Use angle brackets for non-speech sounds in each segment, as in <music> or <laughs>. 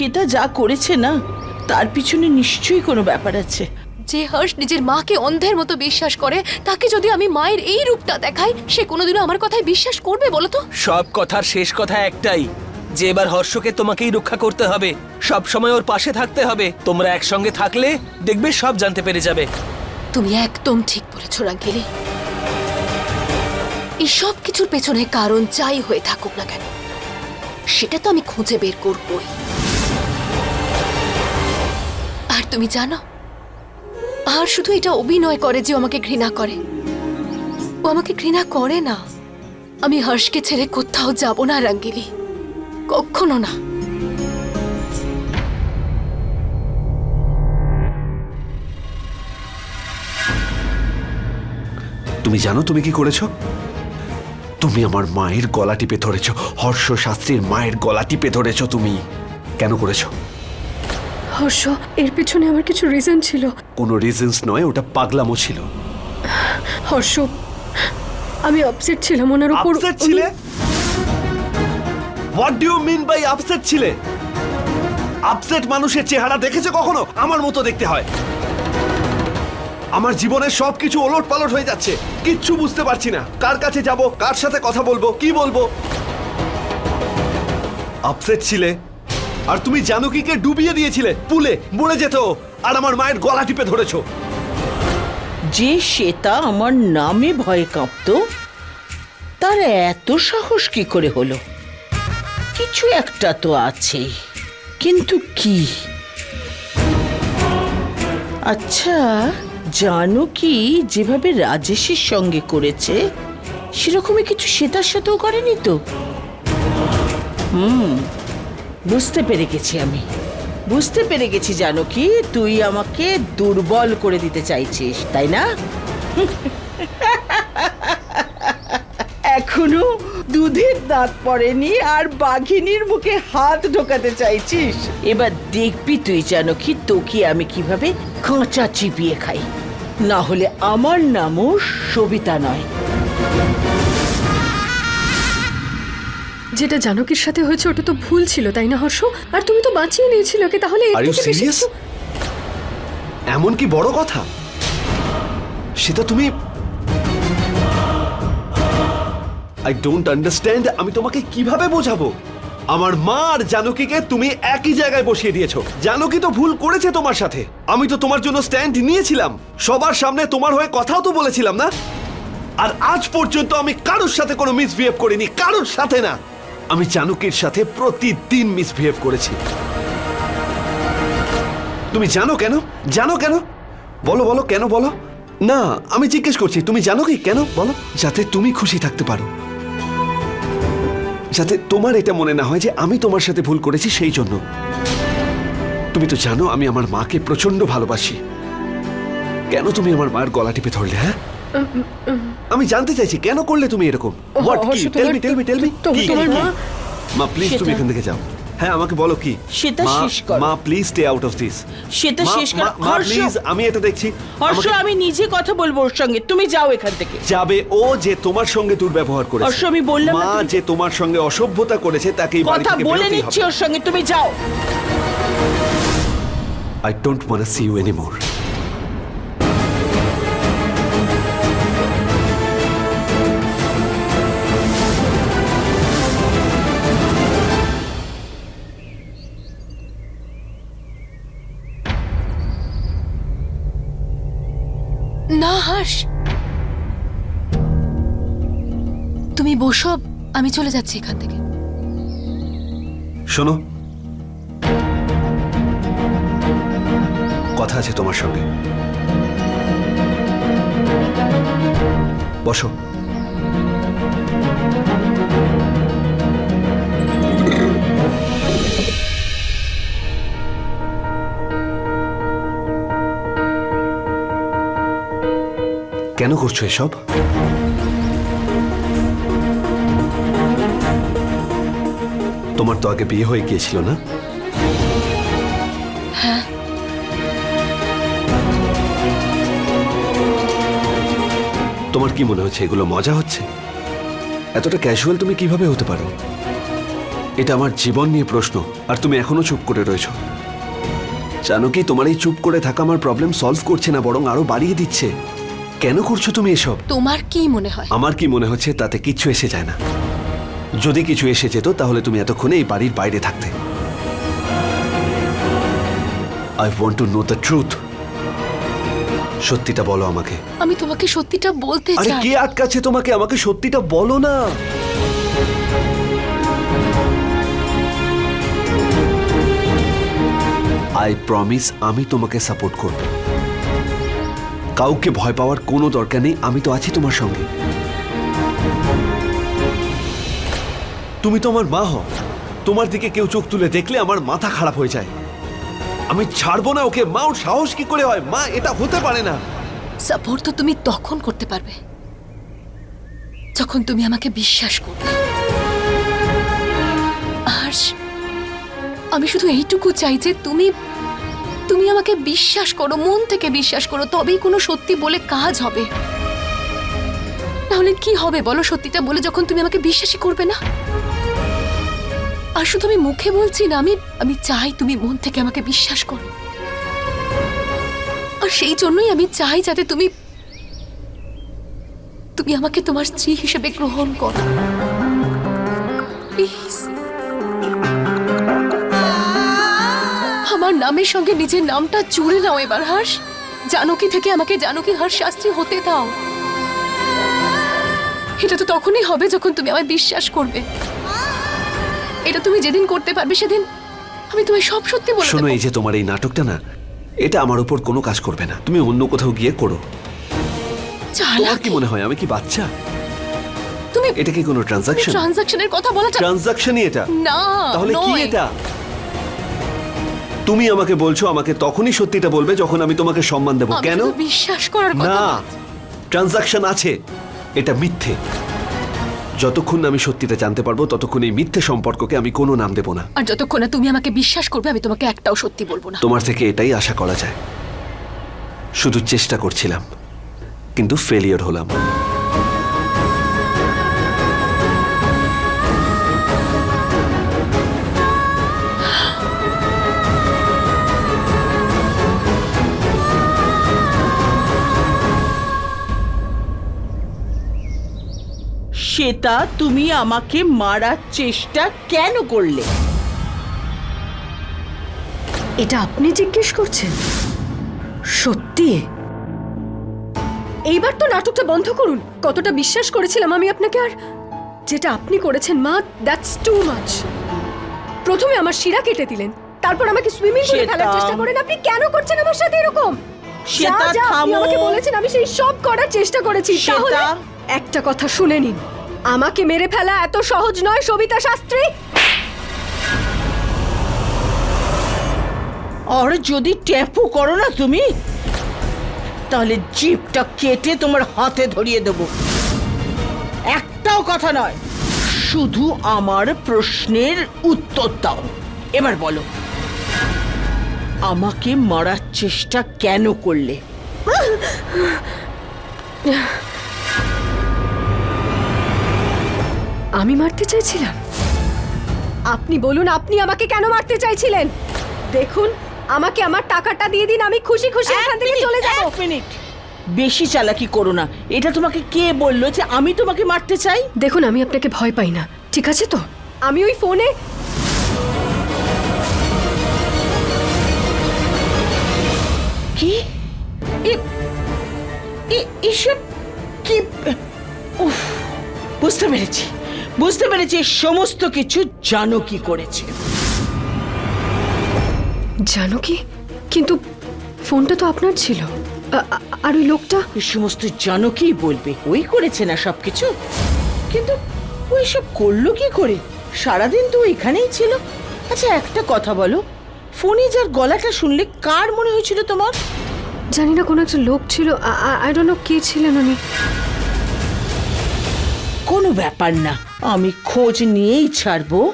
শ্বেতা যা করেছে না তার পিছনে নিশ্চয়ই কোনো ব্যাপার আছে। যে হর্ষ নিজের মাকে অন্ধের মতো বিশ্বাস করে তাকে যদি আমি মায়ের এই রূপটা দেখাই সে কোনোদিনও আমার কথায় বিশ্বাস করবে বলো তো? সব কথার শেষ কথা একটাই যে এবার হর্ষকে তোমাকেই রক্ষা করতে হবে। সব সময় ওর পাশে থাকতে হবে। তোমরা একসঙ্গে থাকলে দেখবে সব জানতে পেরে যাবে। তুমি একদম ঠিক বলেছ রাঙ্গেলি এই সব কিছুর পেছনে কারণ যাই হয়ে থাকুক না কেন সেটা তো আমি খুঁজে বের করবই। তুমি জানো, আর শুধু এটা অভিনয় করে যে আমাকে ঘৃণা করে। ও আমাকে ঘৃণা করে না। আমি হর্ষকে ছেড়ে কোথাও যাব না রাঙ্গিলি কখনো না। তুমি জানো তুমি কি করেছ? তুমি আমার মায়ের গলা টিপে ধরেছো। হর্ষ শাস্ত্রীর মায়ের গলা টিপে ধরেছো তুমি। কেন করেছ? হর্ষ এর পিছনে আমার কিছু রিজন ছিল। কোনো রিজনস নয় ওটা পাগলামো ছিল। হর্ষ আমি আপসেট ছিলাম ওনার উপর। আপসেট ছিলে? What do you mean by upset ছিলে? আপসেট মানুষের চেহারা দেখেছ কখনো? আমার মতো দেখতে হয়। আমার জীবনের সবকিছু ওলট পালট হয়ে যাচ্ছে। কিচ্ছু বুঝতে পারছি না। কার কাছে যাব কার সাথে কথা বলব কি বলব? আপসেট ছিলে? আর তুমি জানকীকে ডুবিয়ে দিয়েছিলে, পুলে, মরে যেত আর আমার মায়ের গলা টিপে ধরেছো। যে শ্বেতা আমার নামে ভয়ে কাঁপতো, তার এত সাহস কি করে হলো? কিছু একটা তো আছে, কিন্তু কি? আচ্ছা জানো কি যেভাবে রাজেশের সঙ্গে করেছে, সেরকমই কিছু শ্বেতার সাথেও করেনি তো? হুম বুঝতে পেরে গেছি আমি। বুঝতে পেরে গেছি জানো কি তুই আমাকে দুর্বল করে দিতে চাইছিস, তাই না? এখনও দুধের দাঁত পড়েনি আর বাঘিনীর মুখে হাত ঢোকাতে চাইছিস। এবার দেখবি তুই জানো কি তোকে আমি কীভাবে কাঁচা চিপিয়ে খাই। না হলে আমার নামও সবিতা নয়। যেটা জানকীর সাথে হয়েছে ওটা তো ভুল ছিল তাই না হর্ষ? আর তুমি তো বাঁচিয়ে নিয়েছিলে ওকে তাহলে আর ইউ সিরিয়াস এমন কি বড় কথা? সেটা তুমি আই ডোন্ট আন্ডারস্ট্যান্ড আমি তোমাকে কীভাবে বোঝাবো? আমার মা আর জানকীকে তুমি একই জায়গায় বসিয়ে দিয়েছ। জানকী তো ভুল করেছে তোমার সাথে। আমি তো তোমার জন্য স্ট্যান্ড নিয়েছিলাম। সবার সামনে তোমার হয়ে কথাও তো বলেছিলাম না? আর আজ পর্যন্ত আমি কারোর সাথে কোনো মিসবিহেভ করিনি কারোর সাথে না। আমি জানকীর সাথে প্রতিদিন মিসবিহেভ করেছি। তুমি জানো কেন? জানো কেন? বলো বলো, কেন বলো? না, আমি জিজ্ঞেস করছি, তুমি জানো কি? কেন? বলো। যাতে তুমি খুশি থাকতে পারো। যাতে তোমার এটা মনে না হয় যে আমি তোমার সাথে ভুল করেছি সেই জন্য। তুমি তো জানো আমি আমার মাকে প্রচণ্ড ভালোবাসি। কেন তুমি আমার মায়ের গলা টিপে ধরলে হ্যাঁ? আমি জানতে চাইছি কেন করলে তুমি এরকম? হোয়াট কি? Tell me tell me tell me তো- তোমার মা মা প্লিজ তুমি এখান থেকে যাও। হ্যাঁ আমাকে বলো কি? সেটা শেষ করো। মা please stay out of this সেটা শেষ কর। মা- প্লিজ আমি এটা দেখছি। হর্ষ আমি নিজে কথা বলব ওর সঙ্গে। তুমি যাও এখান থেকে। যাবে ও যে তোমার সঙ্গে দুর্ব্যবহার করেছে। হর্ষ, আমি বললাম মা যে তোমার সঙ্গে অসভ্যতা করেছে তাকে কথা বলে নিচ্ছি ওর সঙ্গে। তুমি যাও। I don't want see you anymore বসো আমি চলে যাচ্ছি এখান থেকে। শোনো। কথা আছে তোমার সঙ্গে। বসো। কেন করছ এসব? তোমার তো আগে বিয়ে হয়ে গিয়েছিল না? তোমার কি মনে হচ্ছে এগুলো মজা হচ্ছে? এতটা ক্যাজুয়াল তুমি কীভাবে হতে পারো? এটা আমার জীবন নিয়ে প্রশ্ন আর তুমি এখনও চুপ করে রয়েছো। জানো কি তোমার এই চুপ করে থাকা আমার প্রবলেম সলভ করছে না বরং আরও বাড়িয়ে দিচ্ছে। কেন করছ তুমি এসব? তোমার কি মনে হয়? আমার কি মনে হচ্ছে তাতে কিচ্ছু এসে যায় না। যদি কিছু এসে যেত তাহলে তুমি এতক্ষণে এই বাড়ির বাইরে থাকতে। I want to know the truth সত্যিটা বলো আমাকে। আমি তোমাকে সত্যিটা বলতে আরে চাই। কে আটকাচ্ছে তোমাকে? আমাকে সত্যিটা বলো না। আই প্রমিস আমি তোমাকে সাপোর্ট করব। কাউকে ভয় পাওয়ার কোনো দরকার নেই আমি তো আছি তোমার সঙ্গে। তুমি তো আমার মা হও। তোমার দিকে কেউ চোখ তুলে দেখলে আমার মাথা খারাপ হয়ে যায়। আমি ছাড়বো না ওকে। মা, ওর সাহস কি করে হয়? মা, এটা হতে পারে না। সাপোর্ট তো তুমি তখন করতে পারবে। যখন তুমি আমাকে বিশ্বাস করবে। আর আমি শুধু এইটুকু চাই যে তুমি তুমি আমাকে বিশ্বাস করো, মন থেকে বিশ্বাস করো, তবেই কোনো সত্যি বলে কাজ হবে। তাহলে কি হবে? বলো সত্যিটা বলে যখন তুমি আমাকে বিশ্বাসই করবে না। আর শুধু আমি মুখে বলছি না, আমি আমি চাই তুমি মন থেকে আমাকে বিশ্বাস করো। আর সেই জন্যই আমি চাই যাতে তুমি তুমি আমাকে তোমার স্ত্রী হিসেবে গ্রহণ করো। আমার নামের সঙ্গে নিজের নামটা জুড়ে নাও এবার হাস জানকী থেকে আমাকে জানকী হর্ষ শাস্ত্রী হতে দাও। এটা তো তখনই হবে যখন তুমি আমায় বিশ্বাস করবে। এটা তুমি যেদিন করতে পারবে সেদিন আমি তোমায় সব সত্যি বলে শোনো এই যে তোমার এই নাটকটা না এটা আমার উপর কোনো কাজ করবে না। তুমি অন্য কোথাও গিয়ে করো। তোমার চালাক কি মনে হয় আমি কি বাচ্চা? তুমি এটা কি কোনো ট্রানজাকশন ট্রানজাকশনের কথা বলাটা ট্রানজাকশনই এটা। না তাহলে কি এটা? তুমি আমাকে বলছো আমাকে তখনই সত্যিটা বলবে যখন আমি তোমাকে সম্মান দেব। কেন? বিশ্বাস করার কথা না ট্রানজাকশন আছে। এটা মিথ্যে। যতক্ষণ না আমি সত্যিটা জানতে পারব ততক্ষণ এই মিথ্যে সম্পর্ককে আমি কোনো নাম দেবো না। আর যতক্ষণ না তুমি আমাকে বিশ্বাস করবে আমি তোমাকে একটাও সত্যি বলব না। তোমার থেকে এটাই আশা করা যায়। শুধু চেষ্টা করছিলাম কিন্তু ফেলিয়ার হলাম। শ্বেতা তুমি আমাকে মারার চেষ্টা কেন করলে? এটা আপনি জিজ্ঞেস করছেন? সত্যি? এইবার তো নাটকটা বন্ধ করুন। কতটা বিশ্বাস করেছিলাম আমি আপনাকে আর যেটা আপনি করেছেন মা দ্যাটস টু মাচ প্রথমে আমার শিরা কেটে দিলেন তারপর আমাকে সুইমিং পুলে ফেলার চেষ্টা করেন। আপনি কেন করছেন আমার সাথে এরকম? শ্বেতা, থামো। আমাকে বলেছেন আমি সেই সব করার চেষ্টা করেছি। তাহলে একটা কথা শুনে নিন। আমাকে মেরে ফেলা এত সহজ নয় সবিতা শাস্ত্রী। আর যদি ট্যাপু করো না তুমি তাহলে জিপটা কেটে তোমার হাতে ধরিয়ে দেব। একটাও কথা নয় শুধু আমার প্রশ্নের উত্তর দাও। এবার বলো আমাকে মারার চেষ্টা কেন করলে? <laughs> আমি মারতে চাইছিলাম। আপনি বলুন আপনি আমাকে কেন মারতে চাইছিলেন? দেখুন আমাকে আমার টাকাটা দিয়ে দিন আমি খুশি খুশি এখান থেকে চলে যাব। এক মিনিট। বেশি চালাকি করো না। এটা তোমাকে কে বলল যে আমি তোমাকে মারতে চাই? দেখুন আমি আপনাকে ভয় পাই না। ঠিক আছে তো? আমি ওই ফোনে কি? এসব কি? উফ, বুঝতে পেরেছি। বুঝতে পেরেছি সমস্ত কিছু জানো কি করেছে। জানো কি কিন্তু ফোনটা তো আপনার ছিল। আ- আ- আর ওই লোকটা? এই সমস্ত জানো কি বলবে ওই করেছে না সবকিছু? কিন্তু ওই সব করল কি করে? সারাদিন তো এখানেই ছিল। আচ্ছা একটা কথা বলো ফোনে যার গলাটা শুনলে কার মনে হয়েছিল তোমার? জানি না কোনো একটা লোক ছিল আই ডোন্ট নো কে ছিলেন উনি। কোনো ব্যাপার না আমি খোঁজ নিয়েই ছাড়ব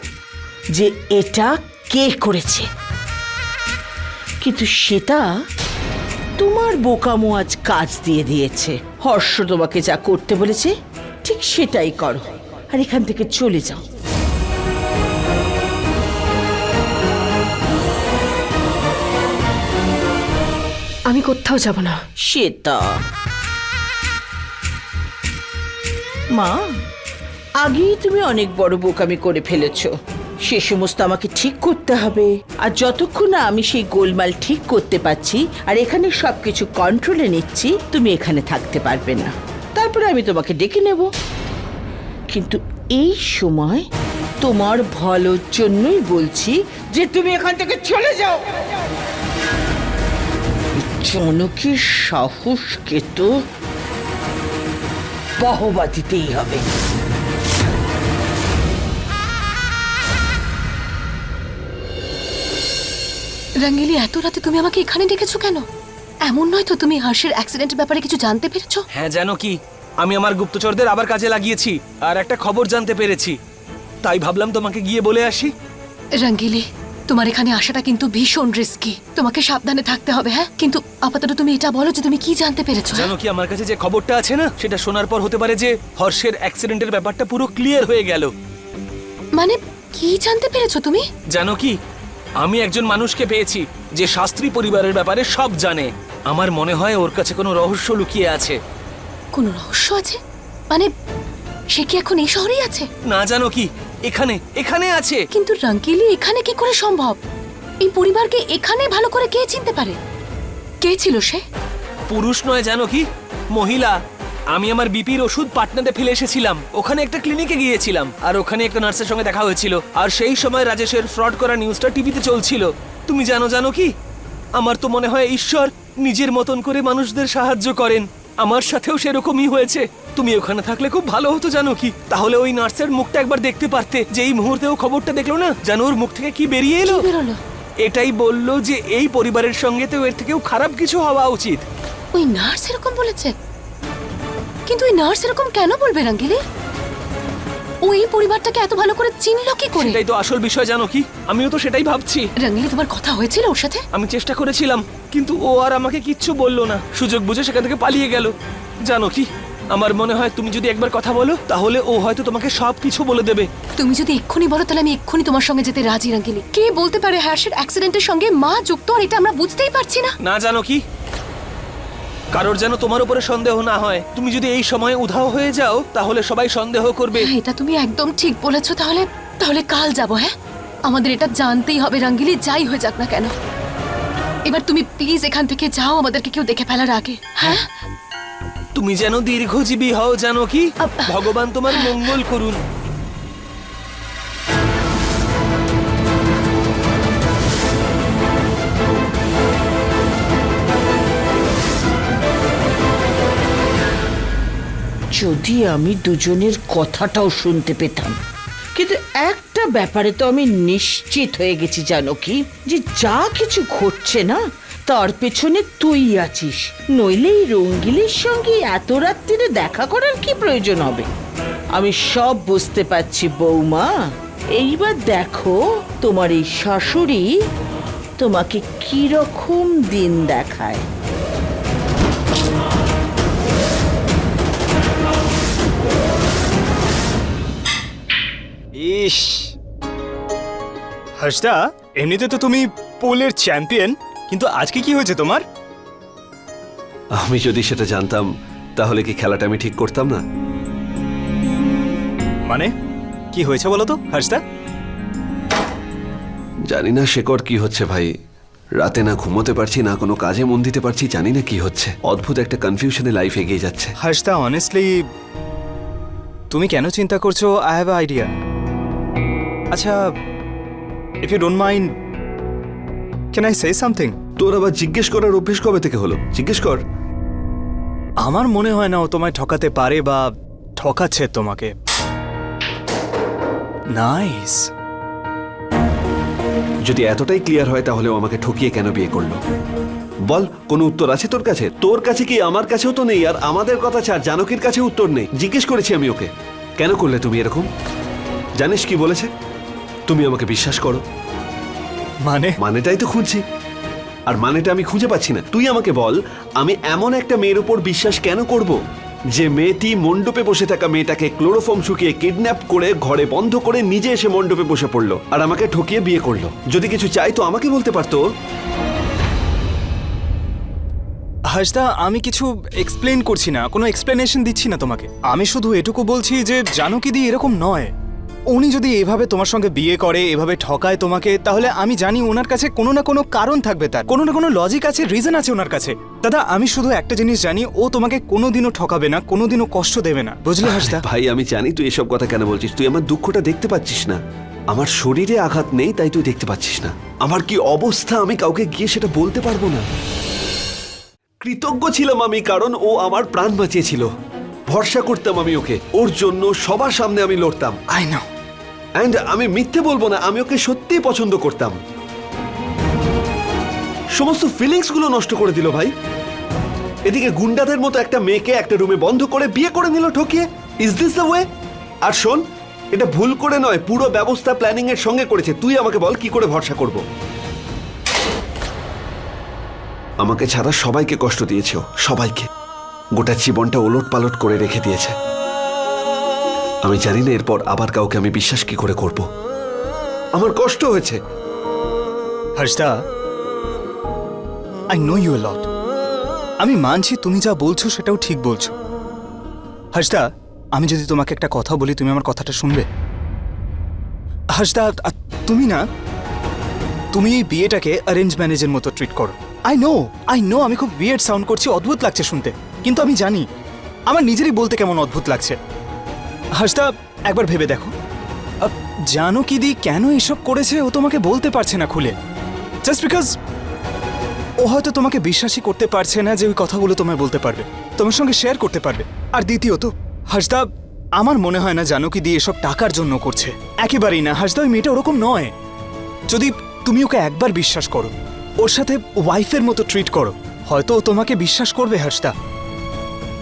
যে এটা কে করেছে। কিন্তু সেটা তোমার বোকামো আজ কাজ দিয়ে দিয়েছে। হর্ষ তোমাকে যা করতে বলেছে ঠিক সেটাই করো। আর এখান থেকে চলে যাও। আমি কোথাও যাব না। সেটা। মা আগেই তুমি অনেক বড় বোকামি করে ফেলেছ। সে সমস্ত আমাকে ঠিক করতে হবে। আর যতক্ষণ না আমি সেই গোলমাল ঠিক করতে পারছি আর এখানে সবকিছু কন্ট্রোলে নিচ্ছি, তুমি এখানে থাকতে পারবে না। তারপরে আমি তোমাকে ডেকে নেব। কিন্তু এই সময় তোমার ভালোর জন্যই বলছি যে তুমি এখান থেকে চলে যাও। জনকের সাহসকে তো বাহবা দিতেই হবে। রঙ্গিলি এত রাতে তুমি আমাকে এখানে ডেকেছো কেন? এমন নয় তো তুমি হর্ষের অ্যাক্সিডেন্টের ব্যাপারে কিছু জানতে পেরেছ? হ্যাঁ জানো কি? আমি আমার গুপ্তচরদের আবার কাজে লাগিয়েছি আর একটা খবর জানতে পেরেছি। তাই ভাবলাম তোমাকে গিয়ে বলে আসি। রঙ্গিলি তোমার এখানে আসাটা কিন্তু ভীষণ রিস্কি তোমাকে সাবধানে থাকতে হবে হ্যাঁ? কিন্তু আপাতত তুমি এটা বলো যে তুমি কি জানতে পেরেছ হ্যাঁ? জানো কি আমার কাছে যে খবরটা আছে না সেটা শোনার পর হতে পারে যে হর্ষের অ্যাক্সিডেন্টের ব্যাপারটা পুরো ক্লিয়ার হয়ে গেল। মানে কি জানতে পেরেছ তুমি? জানো কি আমি একজন মানুষকে পেয়েছি যে শাস্ত্রী পরিবারের ব্যাপারে সব জানে। আমার মনে হয় ওর কাছে কোনো রহস্য লুকিয়ে আছে। কোনো রহস্য আছে? মানে সে কি এখন এই শহরেই আছে? না জানো কি এখানে এখানে আছে। কিন্তু রঙ্গিলি এখানে কি করে সম্ভব? এই পরিবারকে এখানে ভালো করে কে চিনতে পারে? কে ছিল সে? পুরুষ নয় জানো কি মহিলা। আমি আমার বিপির ওষুধ পাটনাতে ফেলে এসেছিলাম। ওখানে একটা ক্লিনিকে গিয়েছিলাম। আর ওখানে একটা নার্সের সঙ্গে দেখা হয়েছিল। আর সেই সময় রাজেশের ফ্রড করা নিউজটা টিভিতে চলছিল। তুমি জানো জানো কি? আমার তো মনে হয় ঈশ্বর নিজের মতন করে মানুষদের সাহায্য করেন। আমার সাথেও সেরকমই হয়েছে। তুমি ওখানে থাকলে খুব ভালো হতো জানো কি? তাহলে ওই নার্সের মুখটা একবার দেখতে পারতে। যে এই মুহূর্তে ও খবরটা দেখল না? জানো ওর মুখ থেকে কি বেরিয়ে এলো? এটাই বলল যে এই পরিবারের সঙ্গে তো এর থেকেও খারাপ কিছু হওয়া উচিত। ওই নার্স এরকম বলেছে? কিন্তু ওই নার্স এরকম কেন বলবে রঙ্গিলি ওই পরিবারটাকে এত ভালো করে চিনল কি করে? সেটাই তো আসল বিষয় জানো কি? আমিও তো সেটাই ভাবছি। রঙ্গিলি তোমার কথা হয়েছিল ওর সাথে? আমি চেষ্টা করেছিলাম কিন্তু ও আর আমাকে কিচ্ছু বলল না। সুযোগ বুঝে সেখান থেকে পালিয়ে গেল। জানো কি? আমার মনে হয় তুমি যদি একবার কথা বলো তাহলে ও হয়তো তোমাকে সব কিছু বলে দেবে। তুমি যদি এক্ষুনি বলো তাহলে আমি এক্ষুনি তোমার সঙ্গে যেতে রাজি রঙ্গিলি কে বলতে পারে হ্যাশের অ্যাক্সিডেন্টের সঙ্গে মা যুক্ত? আর এটা আমরা বুঝতেই পারছি না। না জানো কি? কারোর যেন তোমার উপরে সন্দেহ না হয়। তুমি যদি এই সময়ে উধাও হয়ে যাও তাহলে সবাই সন্দেহ করবে। হ্যাঁ, এটা তুমি একদম ঠিক বলেছ তাহলে তাহলে কাল যাব হ্যাঁ? আমাদের এটা জানতেই হবে রাঙ্গিলি যাই হয়ে যাক না কেন। এবার তুমি প্লিজ এখান থেকে যাও আমাদেরকে কেউ দেখে ফেলার আগে হ্যাঁ? তুমি যেন দীর্ঘজীবী হও জানো কি? আব- ভগবান তোমার মঙ্গল করুন। যদি আমি দুজনের কথাটাও শুনতে পেতাম। কিন্তু একটা ব্যাপারে তো আমি নিশ্চিত হয়ে গেছি, জানো কি? যে যা কিছু ঘটছে না, তার পেছনে তুই আছিস। নইলে এই রঙ্গিলের সঙ্গে এত রাত্রিরে দেখা করার কি প্রয়োজন হবে? আমি সব বুঝতে পারছি, বৌমা। এইবার দেখো, তোমার এই শাশুড়ি তোমাকে কীরকম দিন দেখায়। ইস। হর্ষদা এমনিতে তো তুমি পোলের চ্যাম্পিয়ন কিন্তু আজকে কি হয়েছে তোমার? আমি যদি সেটা জানতাম তাহলে কি খেলাটা আমি ঠিক করতাম না? মানে কি হয়েছে বলো তো হর্ষদা? জানি না শেকর কি হচ্ছে ভাই। রাতে না ঘুমোতে পারছি না কোনো কাজে মন দিতে পারছি জানি না কি হচ্ছে। অদ্ভুত একটা কনফিউশনে লাইফ এগিয়ে যাচ্ছে। হর্ষদা অনেস্টলি তুমি কেন চিন্তা করছ? আই হ্যাভ আইডিয়া আচ্ছা if you don't mind can I say something তোর আবার জিজ্ঞেস করার অভ্যেস কবে থেকে হলো? জিজ্ঞেস কর। আমার মনে হয় না ও তোমায় ঠকাতে পারে বা ঠকাচ্ছে তোমাকে। নাইস যদি এতটাই ক্লিয়ার হয় তাহলে ও আমাকে ঠকিয়ে কেন বিয়ে করল? বল কোনো উত্তর আছে তোর কাছে? তোর কাছে কি আমার কাছেও তো নেই আর আমাদের কথা ছাড় জানকীর কাছে উত্তর নেই। জিজ্ঞেস করেছি আমি ওকে। কেন করলে তুমি এরকম? জানিস কি বলেছে? তুমি আমাকে বিশ্বাস করো। মানে? মানেটাই তো খুঁজছি। আর মানেটা আমি খুঁজে পাচ্ছি না। তুই আমাকে বল আমি এমন একটা মেয়ের উপর বিশ্বাস কেন করব? যে মেয়েটি মণ্ডপে বসে থাকা মেয়েটাকে ক্লোরোফর্ম শুকিয়ে কিডন্যাপ করে ঘরে বন্ধ করে নিজে এসে মণ্ডপে বসে পড়ল আর আমাকে ঠকিয়ে বিয়ে করল। যদি কিছু চাই তো আমাকে বলতে পারতো। হাসদা আমি কিছু এক্সপ্লেন করছি না। কোনো এক্সপ্লেনেশন দিচ্ছি না তোমাকে। আমি শুধু এটুকু বলছি যে জানো কি দি এরকম নয়? উনি যদি এভাবে তোমার সঙ্গে বিয়ে করে এভাবে ঠকায় তোমাকে তাহলে আমি জানি ওনার কাছে কোনো না কোনো কারণ থাকবে তার। কোনো না কোনো লজিক আছে রিজন আছে ওনার কাছে। দাদা আমি শুধু একটা জিনিস জানি ও তোমাকে কোনোদিনও ঠকাবে না কোনোদিনও কষ্ট দেবে না। বুঝলে হাসদা? ভাই আমি জানি তুই এসব কথা কেন বলছিস। তুই আমার দুঃখটা দেখতে পাচ্ছিস না। আমার শরীরে আঘাত নেই তাই তুই দেখতে পাচ্ছিস না। আমার কি অবস্থা? আমি কাউকে গিয়ে সেটা বলতে পারব না। কৃতজ্ঞ ছিলাম আমি কারণ ও আমার প্রাণ বাঁচিয়েছিল। ভরসা করতাম আমি ওকে। ওর জন্য সবার সামনে আমি লড়তাম। আই না অ্যান্ড আমি মিথ্যে বলব না, আমি ওকে সত্যিই পছন্দ করতাম। সমস্ত ফিলিংসগুলো নষ্ট করে দিল ভাই। এদিকে গুন্ডাদের মতো একটা মেয়েকে একটা রুমে বন্ধ করে বিয়ে করে নিল ঠকিয়ে। ইজ দিস দ্য ওয়ে আর শোন, এটা ভুল করে নয়, পুরো ব্যবস্থা প্ল্যানিং এর সঙ্গে করেছে। তুই আমাকে বল, কি করে ভরসা করব? আমাকে ছাড়া সবাইকে কষ্ট দিয়েছে সবাইকে। গোটা জীবনটা ওলট পালট করে রেখে দিয়েছে। আমি জানি না এরপর আবার কাউকে আমি বিশ্বাস কি করে করব। আমার কষ্ট হয়েছে। Harshada I know you lot আমি মানছি তুমি যা বলছো সেটাও ঠিক বলছো। হর্ষদা, আমি যদি তোমাকে একটা কথা বলি, তুমি আমার কথাটা শুনবে? হর্ষদা তুমি না? তুমি এই বিয়েটাকে অ্যারেঞ্জ ম্যারেজের মতো ট্রিট করো। আই নো আই নো আমি খুব বিয়েড সাউন্ড করছি, অদ্ভুত লাগছে শুনতে। কিন্তু আমি জানি, আমার নিজেরই বলতে কেমন অদ্ভুত লাগছে। হর্ষদা, একবার ভেবে দেখো। জানো কি দি, কেন এসব করেছে? ও তোমাকে বলতে পারছে না খুলে। জাস্ট বিকজ ও হয়তো তোমাকে বিশ্বাসই করতে পারছে না যে ওই কথাগুলো তোমায় বলতে পারবে। তোমার সঙ্গে শেয়ার করতে পারবে। আর দ্বিতীয়ত হাসদা আমার মনে হয় না জানো কি দিয়ে এসব টাকার জন্য করছে। একেবারেই না হাসদা ওই মেয়েটা ওরকম নয়। যদি তুমি ওকে একবার বিশ্বাস করো, ওর সাথে ওয়াইফের মতো ট্রিট করো, হয়তো ও তোমাকে বিশ্বাস করবে হাসদা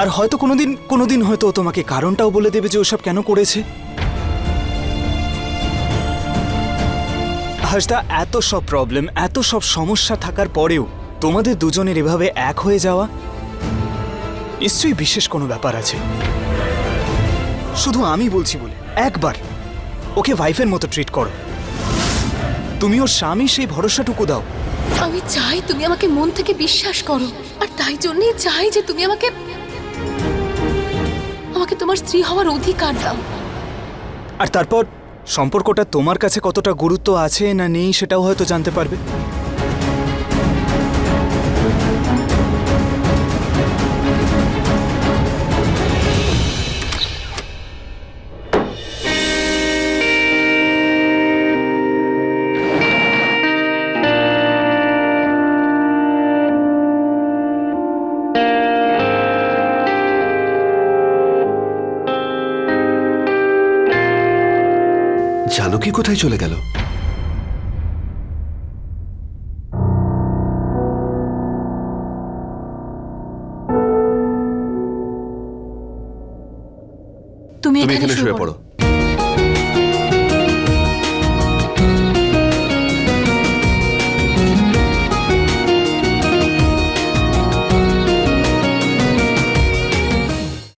আর হয়তো কোনোদিন কোনোদিন হয়তো তোমাকে কারণটাও বলে দেবে যে ওসব কেন করেছে। হাসদা, এত সব প্রবলেম এত সব সমস্যা থাকার পরেও তোমাদের দুজনের এভাবে এক হয়ে যাওয়া নিশ্চয়ই বিশেষ কোনো ব্যাপার আছে। শুধু আমি বলছি বলে, একবার ওকে ওয়াইফের মতো ট্রিট করো। তুমি ওর স্বামী সেই ভরসাটুকু দাও। আমি চাই তুমি আমাকে মন থেকে বিশ্বাস করো, আর তাই জন্যই চাই যে তুমি আমাকে আমাকে তোমার স্ত্রী হওয়ার অধিকার দাও। আর তারপর সম্পর্কটা তোমার কাছে কতটা গুরুত্ব আছে না নেই সেটাও হয়তো জানতে পারবে। কোথায় চলে গেল? তুমি এখানে শুয়ে পড়ো।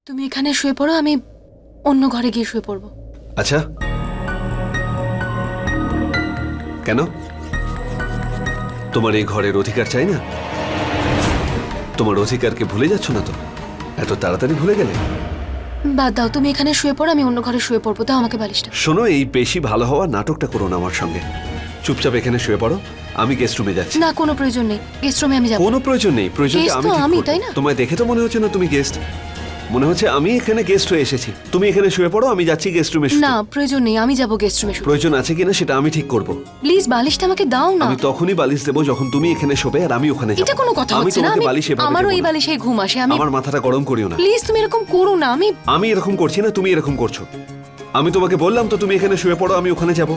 তুমি এখানে শুয়ে পড়ো আমি অন্য ঘরে গিয়ে শুয়ে পড়ব। আচ্ছা। কেন? তোমার এই ঘরের অধিকার চাই না? তোমার অধিকারকে ভুলে যাচ্ছ না তো? এত তাড়াতাড়ি ভুলে গেলে? বাদ দাও তুমি এখানে শুয়ে পড়ো আমি অন্য ঘরে শুয়ে পড়ব দাও আমাকে বালিশটা। শোনো এই বেশি ভালো হওয়া নাটকটা করো না আমার সঙ্গে। চুপচাপ এখানে শুয়ে পড়ো আমি গেস্ট রুমে যাচ্ছি। না কোনো প্রয়োজন নেই গেস্ট রুমে আমি যাব। কোনো প্রয়োজন নেই প্রয়োজন আমি আমি, তাই না? তোমায় দেখে তো মনে হচ্ছে না তুমি গেস্ট মনে হচ্ছে আমি এখানে গেস্ট হয়ে এসেছি। তুমি এখানে শুয়ে পড়ো আমি যাচ্ছি গেস্ট রুমে না প্রয়োজন নেই আমি যাব গেস্ট রুমে প্রয়োজন আছে কিনা সেটা আমি ঠিক করব। প্লিজ বালিশটা আমাকে দাও না। আমি তখনই বালিশ দেবো যখন তুমি এখানে শোবে আর আমি ওখানে যাব। এটা কোনো কথা হচ্ছে না আমি বালিশ এভাবে আমারও এই বালিশে ঘুম আসে আমি আমার মাথাটা গরম করিও না। প্লিজ তুমি এরকম করো না আমি আমি এরকম করছি না তুমি এরকম করছ। আমি তোমাকে বললাম তো তুমি এখানে শুয়ে পড়ো আমি ওখানে যাব।